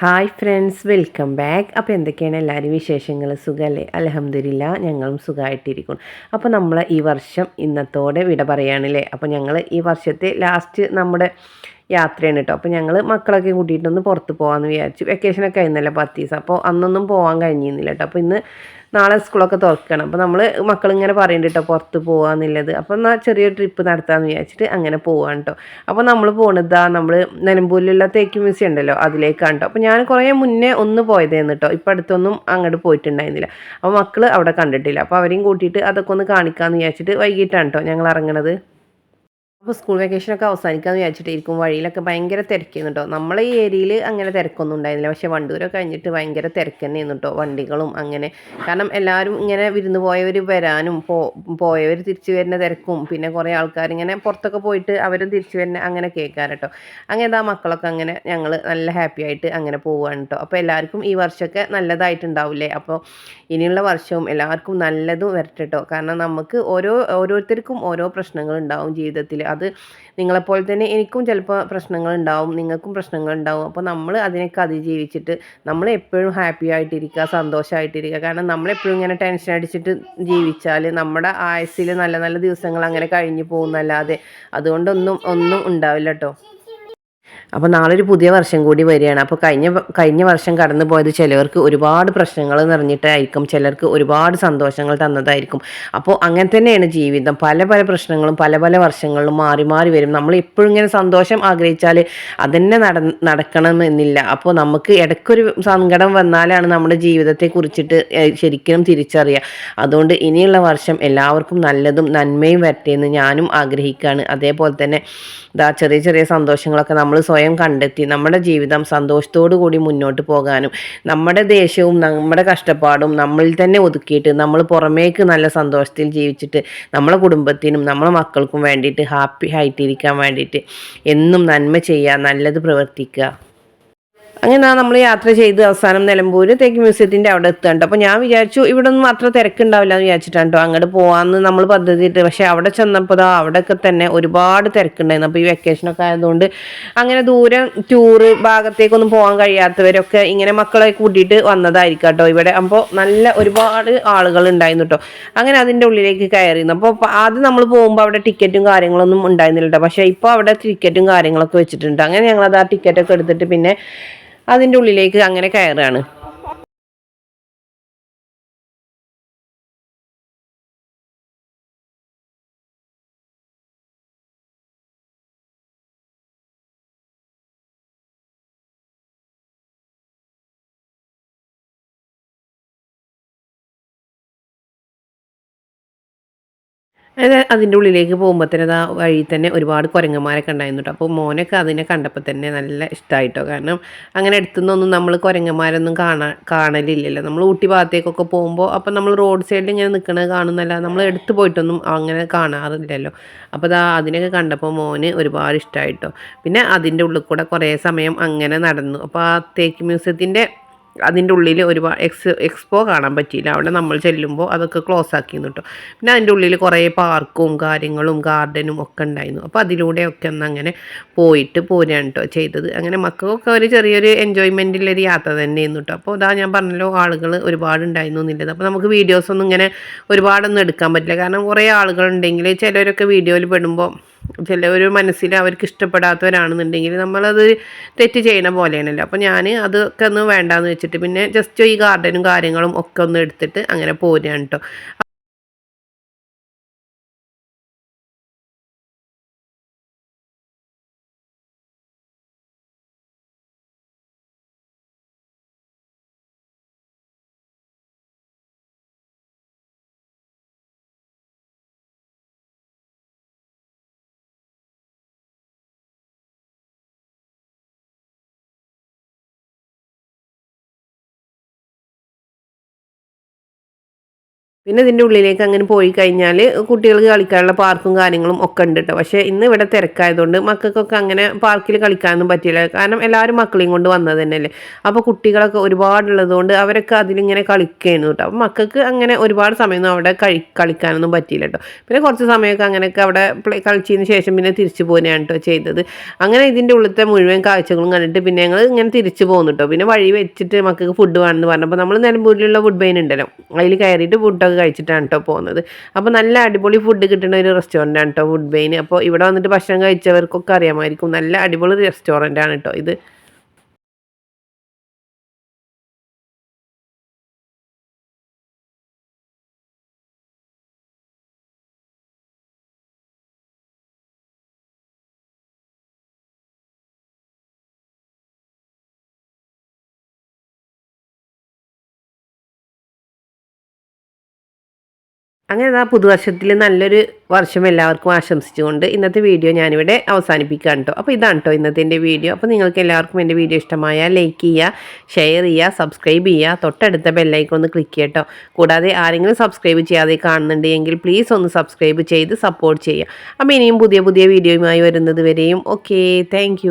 Hi friends welcome back അപ്പോൾ എന്തൊക്കെയാണ് എല്ലാവരും വിശേഷങ്ങൾ സുഖമല്ലേ അലഹമ്മദില്ല ഞങ്ങളും സുഖമായിട്ടിരിക്കും അപ്പോൾ നമ്മൾ ഈ വർഷം ഇന്നത്തോടെ വിട പറയുകയാണല്ലേ അപ്പോൾ ഞങ്ങൾ ഈ വർഷത്തെ ലാസ്റ്റ് നമ്മുടെ യാത്രയാണ് കേട്ടോ അപ്പോൾ ഞങ്ങൾ മക്കളൊക്കെ കൂട്ടിയിട്ടൊന്ന് പുറത്ത് പോകാമെന്ന് വിചാരിച്ചു. വെക്കേഷനൊക്കെ ആയിരുന്നല്ലോ പത്ത് ദിവസം. അപ്പോൾ അന്നൊന്നും പോകാൻ കഴിഞ്ഞിരുന്നില്ല കേട്ടോ അപ്പോൾ ഇന്ന് നാളെ സ്കൂളൊക്കെ തുറക്കണം. അപ്പോൾ നമ്മൾ മക്കളിങ്ങനെ പറയുന്നുണ്ട് കേട്ടോ പുറത്ത് പോകാമെന്നുള്ളത് അപ്പോൾ എന്നാൽ ചെറിയൊരു ട്രിപ്പ് നടത്താമെന്ന് വിചാരിച്ചിട്ട് അങ്ങനെ പോവാണ് കേട്ടോ അപ്പോൾ നമ്മൾ പോണതാ നമ്മൾ നിലമ്പൂരിലുള്ള തേക്ക് മ്യൂസിയം ഉണ്ടല്ലോ അതിലേക്കാണ് കേട്ടോ അപ്പോൾ ഞാൻ കുറേ മുന്നേ ഒന്ന് പോയതായിരുന്നു കേട്ടോ ഇപ്പോൾ അടുത്തൊന്നും അങ്ങോട്ട് പോയിട്ടുണ്ടായിരുന്നില്ല. അപ്പോൾ മക്കൾ അവിടെ കണ്ടിട്ടില്ല. അപ്പോൾ അവരെയും കൂട്ടിയിട്ട് അതൊക്കെ ഒന്ന് കാണിക്കാമെന്ന് വിചാരിച്ചിട്ട് വൈകിട്ടാണ് കേട്ടോ ഞങ്ങൾ ഇറങ്ങണത്. അപ്പോൾ സ്കൂൾ വെക്കേഷനൊക്കെ അവസാനിക്കാമെന്ന് വിചാരിച്ചിട്ടിരിക്കും വഴിയിലൊക്കെ ഭയങ്കര തിരക്കായിരുന്നു കേട്ടോ നമ്മളെ ഈ ഏരിയയിൽ അങ്ങനെ തിരക്കൊന്നും ഉണ്ടായിരുന്നില്ല. പക്ഷേ വണ്ടൂരൊക്കെ കഴിഞ്ഞിട്ട് ഭയങ്കര തിരക്ക് തന്നെയായിരുന്നു കേട്ടോ വണ്ടികളും അങ്ങനെ. കാരണം എല്ലാവരും ഇങ്ങനെ വിരുന്ന് പോയവർ വരാനും പോ പോയവർ തിരിച്ചു വരുന്ന തിരക്കും പിന്നെ കുറേ ആൾക്കാർ ഇങ്ങനെ പുറത്തൊക്കെ പോയിട്ട് അവരും തിരിച്ചു വരുന്ന അങ്ങനെ കേൾക്കാൻ കേട്ടോ അങ്ങനെ ആ മക്കളൊക്കെ അങ്ങനെ ഞങ്ങൾ നല്ല ഹാപ്പി ആയിട്ട് അങ്ങനെ പോവുകയാണ് കേട്ടോ അപ്പോൾ എല്ലാവർക്കും ഈ വർഷമൊക്കെ നല്ലതായിട്ടുണ്ടാവില്ലേ? അപ്പോൾ ഇനിയുള്ള വർഷവും എല്ലാവർക്കും നല്ലതും വരട്ടെട്ടോ കാരണം നമുക്ക് ഓരോ ഓരോരുത്തർക്കും ഓരോ പ്രശ്നങ്ങളുണ്ടാവും ജീവിതത്തിൽ അത് നിങ്ങളെപ്പോലെ തന്നെ എനിക്കും ചിലപ്പോൾ പ്രശ്നങ്ങൾ ഉണ്ടാവും നിങ്ങൾക്കും പ്രശ്നങ്ങൾ ഉണ്ടാവും അപ്പോൾ നമ്മൾ അതിനൊക്കെ അതിജീവിച്ചിട്ട് നമ്മൾ എപ്പോഴും ഹാപ്പി ആയിട്ടിരിക്കുക സന്തോഷമായിട്ടിരിക്കുക കാരണം നമ്മളെപ്പോഴും ഇങ്ങനെ ടെൻഷൻ അടിച്ചിട്ട് ജീവിച്ചാൽ നമ്മുടെ ആയുസ്സിൽ നല്ല നല്ല ദിവസങ്ങൾ അങ്ങനെ കഴിഞ്ഞു പോകുന്നല്ലാതെ അതുകൊണ്ടൊന്നും ഒന്നും ഉണ്ടാവില്ല കേട്ടോ അപ്പോൾ നാളെ ഒരു പുതിയ വർഷം കൂടി വരികയാണ്. അപ്പോൾ കഴിഞ്ഞ കഴിഞ്ഞ വർഷം കടന്നു പോയത് ചിലവർക്ക് ഒരുപാട് പ്രശ്നങ്ങൾ നിറഞ്ഞിട്ടായിരിക്കും. ചിലർക്ക് ഒരുപാട് സന്തോഷങ്ങൾ തന്നതായിരിക്കും. അപ്പോൾ അങ്ങനെ തന്നെയാണ് ജീവിതം. പല പല പ്രശ്നങ്ങളും പല പല വർഷങ്ങളിലും മാറി മാറി വരും. നമ്മൾ എപ്പോഴും ഇങ്ങനെ സന്തോഷം ആഗ്രഹിച്ചാൽ അതന്നെ നട നടക്കണം എന്നില്ല അപ്പോൾ നമുക്ക് ഇടയ്ക്കൊരു സങ്കടം വന്നാലാണ് നമ്മുടെ ജീവിതത്തെ കുറിച്ചിട്ട് ശരിക്കും തിരിച്ചറിയുക. അതുകൊണ്ട് ഇനിയുള്ള വർഷം എല്ലാവർക്കും നല്ലതും നന്മയും വരട്ടെ എന്ന് ഞാനും ആഗ്രഹിക്കുകയാണ്. അതേപോലെ തന്നെ ചെറിയ ചെറിയ സന്തോഷങ്ങളൊക്കെ നമ്മൾ സ്വയം കണ്ടെത്തി നമ്മുടെ ജീവിതം സന്തോഷത്തോടു കൂടി മുന്നോട്ട് പോകാനും നമ്മുടെ ദേഷ്യവും നമ്മുടെ കഷ്ടപ്പാടും നമ്മളിൽ തന്നെ ഒതുക്കിയിട്ട് നമ്മൾ പുറമേക്ക് നല്ല സന്തോഷത്തിൽ ജീവിച്ചിട്ട് നമ്മളെ കുടുംബത്തിനും നമ്മളെ മക്കൾക്കും വേണ്ടിയിട്ട് ഹാപ്പി ആയിട്ടിരിക്കാൻ വേണ്ടിയിട്ട് എന്നും നന്മ ചെയ്യുക നല്ലത് പ്രവർത്തിക്കുക. അങ്ങനെ നമ്മൾ യാത്ര ചെയ്ത് അവസാനം നിലമ്പൂർ തേക്ക് മ്യൂസിയത്തിന്റെ അവിടെ എത്തുകയുണ്ട് അപ്പോൾ ഞാൻ വിചാരിച്ചു ഇവിടെ ഒന്നും അത്ര തിരക്കുണ്ടാവില്ല എന്ന് വിചാരിച്ചിട്ടാണ് കേട്ടോ അങ്ങോട്ട് പോകാമെന്ന് നമ്മൾ പദ്ധതി ഇട്ട്. പക്ഷേ അവിടെ ചെന്നപ്പോൾ അവിടെയൊക്കെ തന്നെ ഒരുപാട് തിരക്കുണ്ടായിരുന്നു. അപ്പോൾ ഈ വെക്കേഷൻ ഒക്കെ ആയതുകൊണ്ട് അങ്ങനെ ദൂരം ടൂറ് ഭാഗത്തേക്കൊന്നും പോകാൻ കഴിയാത്തവരൊക്കെ ഇങ്ങനെ മക്കളെ കൂട്ടിയിട്ട് വന്നതായിരിക്കും കേട്ടോ ഇവിടെ അപ്പോൾ നല്ല ഒരുപാട് ആളുകൾ ഉണ്ടായിരുന്നു കേട്ടോ അങ്ങനെ അതിന്റെ ഉള്ളിലേക്ക് കയറിയിരുന്നു. അപ്പോൾ ആദ്യം നമ്മൾ പോകുമ്പോൾ അവിടെ ടിക്കറ്റും കാര്യങ്ങളൊന്നും ഉണ്ടായിരുന്നില്ല കേട്ടോ പക്ഷേ ഇപ്പോൾ അവിടെ ടിക്കറ്റും കാര്യങ്ങളൊക്കെ വെച്ചിട്ടുണ്ട്. അങ്ങനെ ഞങ്ങളത് ആ ടിക്കറ്റൊക്കെ എടുത്തിട്ട് പിന്നെ അതിന്റെ ഉള്ളിലേക്ക് അങ്ങനെ കയറുകയാണ്. അതിന്റെ ഉള്ളിലേക്ക് പോകുമ്പോൾ തന്നെ ആ വഴി തന്നെ ഒരുപാട് കുരങ്ങന്മാരൊക്കെ ഉണ്ടായിരുന്നു കേട്ടോ അപ്പോൾ മോനൊക്കെ അതിനെ കണ്ടപ്പോൾ തന്നെ നല്ല ഇഷ്ടമായിട്ടോ കാരണം അങ്ങനെ അടുത്തുനിന്നൊന്നും നമ്മൾ കുരങ്ങന്മാരൊന്നും കാണാ കാണലില്ലല്ലോ. നമ്മൾ ഊട്ടി ഭാഗത്തേക്കൊക്കെ പോകുമ്പോൾ അപ്പോൾ നമ്മൾ റോഡ് സൈഡിൽ ഇങ്ങനെ നിൽക്കുന്നത് കാണുന്നല്ല നമ്മൾ എടുത്തു പോയിട്ടൊന്നും അങ്ങനെ കാണാറില്ലല്ലോ. അപ്പോൾ അതാ അതിനൊക്കെ കണ്ടപ്പോൾ മോന് ഒരുപാട് ഇഷ്ടമായിട്ടോ പിന്നെ അതിന്റെ ഉള്ളിൽ കൂടെ കുറേ സമയം അങ്ങനെ നടന്നു. അപ്പോൾ ആ തേക്ക് മ്യൂസിയത്തിന്റെ അതിന്റെ ഉള്ളിൽ ഒരുപാട് എക്സ് എക്സ്പോ കാണാൻ പറ്റിയില്ല. അവിടെ നമ്മൾ ചെല്ലുമ്പോൾ അതൊക്കെ ക്ലോസ് ആക്കി കേട്ടോ പിന്നെ അതിന്റെ ഉള്ളിൽ കുറേ പാർക്കും കാര്യങ്ങളും ഗാർഡനും ഒക്കെ ഉണ്ടായിരുന്നു. അപ്പോൾ അതിലൂടെയൊക്കെ ഒന്ന് അങ്ങനെ പോയിട്ട് പോരാണ് കേട്ടോ ചെയ്തത്. അങ്ങനെ മക്കൾക്കൊക്കെ ഒരു ചെറിയൊരു എൻജോയ്മെന്റിലൊരു യാത്ര തന്നെയായിരുന്നു കേട്ടോ അപ്പോൾ ഇതാ ഞാൻ പറഞ്ഞല്ലോ ആളുകൾ ഒരുപാട് ഉണ്ടായിരുന്നു എന്നുള്ളത്. അപ്പോൾ നമുക്ക് വീഡിയോസൊന്നും ഇങ്ങനെ ഒരുപാടൊന്നും എടുക്കാൻ പറ്റില്ല. കാരണം കുറേ ആളുകളുണ്ടെങ്കിൽ ചിലരൊക്കെ വീഡിയോയിൽ പെടുമ്പോൾ ചില ഒരു മനസ്സിൽ അവർക്ക് ഇഷ്ടപ്പെടാത്തവരാണെന്നുണ്ടെങ്കിൽ നമ്മളത് തെറ്റ് ചെയ്യണ പോലെയാണല്ലോ. അപ്പോൾ ഞാൻ അതൊക്കെ ഒന്ന് വേണ്ടാന്ന് വെച്ചിട്ട് പിന്നെ ജസ്റ്റ് ഈ ഗാർഡനും കാര്യങ്ങളും ഒക്കെ ഒന്ന് എടുത്തിട്ട് അങ്ങനെ പോരുകയാണ് കേട്ടോ പിന്നെ ഇതിന്റെ ഉള്ളിലേക്ക് അങ്ങനെ പോയി കഴിഞ്ഞാൽ കുട്ടികൾക്ക് കളിക്കാനുള്ള പാർക്കും കാര്യങ്ങളും ഒക്കെ ഉണ്ട് കേട്ടോ പക്ഷേ ഇന്ന് ഇവിടെ തിരക്കായതുകൊണ്ട് മക്കൾക്കൊക്കെ അങ്ങനെ പാർക്കിൽ കളിക്കാനൊന്നും പറ്റില്ല കാരണം എല്ലാവരും മക്കളെയും കൊണ്ട് വന്നത് തന്നെയല്ലേ. അപ്പോൾ കുട്ടികളൊക്കെ ഒരുപാടുള്ളതുകൊണ്ട് അവരൊക്കെ അതിലിങ്ങനെ കളിക്കുകയായിരുന്നു കേട്ടോ അപ്പോൾ മക്കൾക്ക് അങ്ങനെ ഒരുപാട് സമയമൊന്നും അവിടെ കഴി കളിക്കാനൊന്നും പറ്റിയില്ല കേട്ടോ പിന്നെ കുറച്ച് സമയമൊക്കെ അങ്ങനെയൊക്കെ അവിടെ കളിച്ചതിന് ശേഷം പിന്നെ തിരിച്ചു പോരുകയാണ് കേട്ടോ ചെയ്തത്. അങ്ങനെ ഇതിന്റെ ഉള്ളിലത്തെ മുഴുവൻ കാഴ്ചകളും കണ്ടിട്ട് പിന്നെ ഞങ്ങൾ ഇങ്ങനെ തിരിച്ചു പോകുന്നു കേട്ടോ പിന്നെ വഴി വെച്ചിട്ട് മക്കൾക്ക് ഫുഡ് വേണമെന്ന് പറഞ്ഞപ്പോൾ നമ്മൾ നിലമ്പൂരിലുള്ള ഫുഡ് ബൈൻ ഉണ്ടല്ലോ. അതിൽ കയറിയിട്ട് ഫുഡൊക്കെ കഴിച്ചിട്ടാണ് കേട്ടോ പോകുന്നത് അപ്പോൾ നല്ല അടിപൊളി ഫുഡ് കിട്ടുന്ന ഒരു റെസ്റ്റോറന്റ് ആണ് കേട്ടോ വുഡ് ബെയിൻ അപ്പോൾ ഇവിടെ വന്നിട്ട് ഭക്ഷണം കഴിച്ചവർക്കൊക്കെ അറിയാമായിരിക്കും. നല്ല അടിപൊളി റെസ്റ്റോറന്റ് ആണ് കേട്ടോ ഇത്. അങ്ങനെ ആ പുതുവർഷത്തിൽ നല്ലൊരു വർഷം എല്ലാവർക്കും ആശംസിച്ചുകൊണ്ട് ഇന്നത്തെ വീഡിയോ ഞാനിവിടെ അവസാനിപ്പിക്കാം കേട്ടോ. അപ്പോൾ ഇതാണ് കേട്ടോ ഇന്നത്തെ എന്റെ വീഡിയോ. അപ്പോൾ നിങ്ങൾക്ക് എല്ലാവർക്കും എന്റെ വീഡിയോ ഇഷ്ടമായ ലൈക്ക് ചെയ്യുക ഷെയർ ചെയ്യുക സബ്സ്ക്രൈബ് ചെയ്യുക തൊട്ടടുത്ത ബെല്ലൈക്കൺ ഒന്ന് ക്ലിക്ക് ചെയ്യുക കേട്ടോ. കൂടാതെ ആരെങ്കിലും സബ്സ്ക്രൈബ് ചെയ്യാതെ കാണുന്നുണ്ടെങ്കിൽ പ്ലീസ് ഒന്ന് സബ്സ്ക്രൈബ് ചെയ്ത് സപ്പോർട്ട് ചെയ്യുക. അപ്പോൾ ഇനിയും പുതിയ പുതിയ വീഡിയോയുമായി വരുന്നത് വരെയും. Okay thank